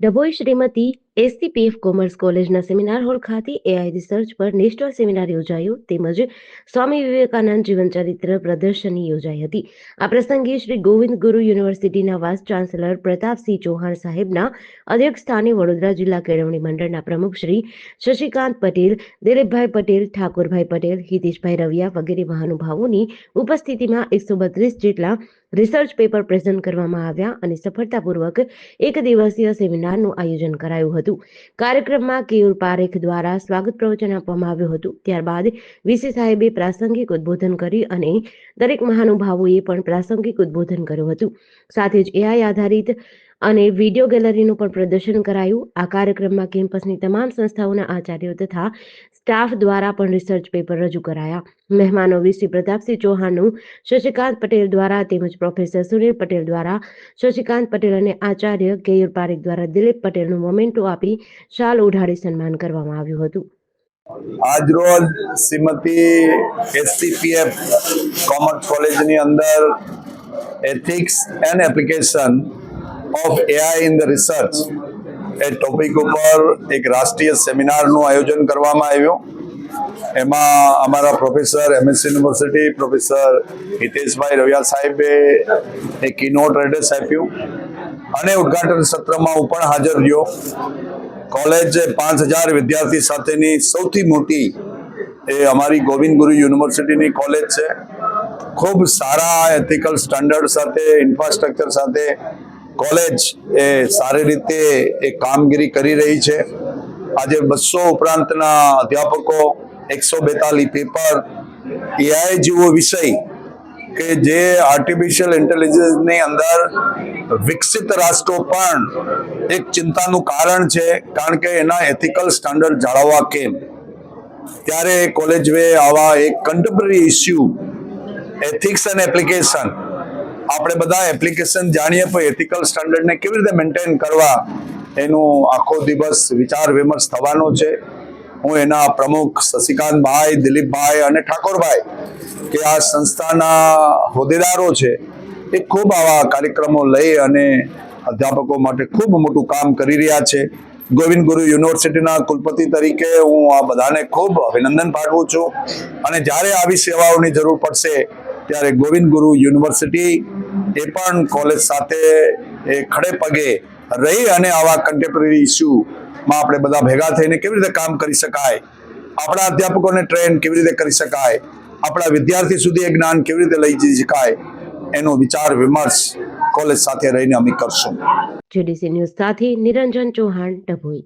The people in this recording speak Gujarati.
ડભોઈ શ્રીમતી એસસીપીએફ કોમર્સ કોલેજના સેમિનાર હોલ ખાતે એઆઈ રિસર્ચ પર નેશનલ સેમિનાર યોજાયો તેમજ સ્વામી વિવેકાનંદ જીવન ચરિત્ર પ્રદર્શની યોજાઈ હતી. આ પ્રસંગે શ્રી ગોવિંદ ગુરુ યુનિવર્સિટીના વાઇસ ચાન્સેલર પ્રતાપસિંહ ચૌહાણ સાહેબના અધ્યક્ષ સ્થાને વડોદરા જિલ્લા કેળવણી મંડળના પ્રમુખ શ્રી શશિકાંત પટેલ, દિલીપભાઈ પટેલ, ઠાકોરભાઈ પટેલ, હિતેશભાઈ રવિયા વગેરે મહાનુભાવોની ઉપસ્થિતિમાં એકસો બત્રીસ જેટલા રિસર્ચ પેપર પ્રેઝન્ટ કરવામાં આવ્યા અને સફળતાપૂર્વક એક દિવસીય સેમિનારનું આયોજન કરાયું હતું. કાર્યક્રમમાં કેયુર પારેખ દ્વારા સ્વાગત પ્રવચન આપવામાં આવ્યું હતું. ત્યારબાદ વીસી સાહેબે પ્રાસંગિક ઉદ્બોધન કરી અને દરેક મહાનુભાવોએ પણ પ્રાસંગિક ઉદ્બોધન કર્યું હતું. સાથે જ એઆઈ આધારિત અને વીડિયો ગેલેરીનું પણ પ્રદર્શન કરાયું. આ કાર્યક્રમમાં કેમ્પસની તમામ સંસ્થાઓના આચાર્યો તથા સ્ટાફ દ્વારા પણ રિસર્ચ પેપર રજૂ કરાયા. મહેમાનો વીસી પ્રતાપસિંહ ચૌહાણનું, શશિકાંત પટેલ દ્વારા તેમજ પ્રોફેસર સુનિલ પટેલ દ્વારા, શશિકાંત પટેલ અને આચાર્ય કેયુર પારેખ દ્વારા દિલીપ પટેલનું મોમેન્ટો આપી શાલ ઉઢાડી સન્માન કરવામાં આવ્યું હતું. આજરોજ શ્રીમતી એસસીપીએફ કોમર્સ કોલેજની અંદર ethics and application of AI in the research A topic ઉપર એક રાષ્ટ્રીય સેમિનારનું આયોજન કરવામાં આવ્યું. એમાં અમારા professor MS university professor Hiteshbhai Raviya સાહેબે એક કિનોટ એડ્રેસ આપ્યું. અને ઉદ્ઘાટન સત્રમાં હું પણ હાજર રહ્યો. કોલેજ પાંચ હજાર વિદ્યાર્થી સાથેની સૌથી મોટી એ અમારી ગોવિંદ ગુરુ યુનિવર્સિટીની કોલેજ છે. ખૂબ સારા એથિકલ સ્ટાન્ડર્ડ સાથે ઇન્ફ્રાસ્ટ્રક્ચર સાથે કોલેજ એ સારી રીતે એ કામગીરી કરી રહી છે. આજે બસો ઉપરાંતના અધ્યાપકો, એકસો બેતાલીસ પેપર એઆઈ જેવો વિષય કે જે આર્ટિફિશિયલ ઇન્ટેલિજન્સની અંદર વિકસિત રાષ્ટ્રો પણ એક ચિંતાનું કારણ છે, કારણ કે એના એથિકલ સ્ટાન્ડર્ડ જાળવવા કેમ? ત્યારે કોલેજ વે આવા એક contemporary issue ethics and application આપણે બધા એપ્લિકેશન જાણીએ પણ એથિકલ સ્ટાન્ડર્ડને કેવી રીતે મેન્ટેન કરવા એનું આખો દિવસ વિચાર વિમર્શ થવાનો છે. હું એના પ્રમુખ શશિકાંતભાઈ, દિલીપભાઈ અને ઠાકોરભાઈ કે આ સંસ્થાના હોદ્દેદારો છે એ ખૂબ આવા કાર્યક્રમો લઈ અને અધ્યાપકો માટે ખૂબ મોટું કામ કરી રહ્યા છે. ગોવિંદ ગુરુ યુનિવર્સિટીના કુલપતિ તરીકે હું આ બધાને ખૂબ અભિનંદન પાઠવું છું. અને જ્યારે આવી સેવાઓની જરૂર પડશે ત્યારે ગોવિંદ ગુરુ યુનિવર્સિટી એ પણ કોલેજ સાથે એ ખડે પગે રહી અને આવા કન્ટેમ્પરરી ઇસ્યુમાં આપણે બધા ભેગા થઈને કેવી રીતે કામ કરી શકાય, આપણા અધ્યાપકોને ટ્રેન કેવી રીતે કરી શકાય, આપણા વિદ્યાર્થી સુધી એ જ્ઞાન કેવી રીતે લઈ જઈ શકાય, એનો વિચાર વિમર્શ કોલેજ સાથે રહીને અમે કરશું. જીડીસી ન્યૂઝ સાથે નિરંજન ચૌહાણ ડભોઈ.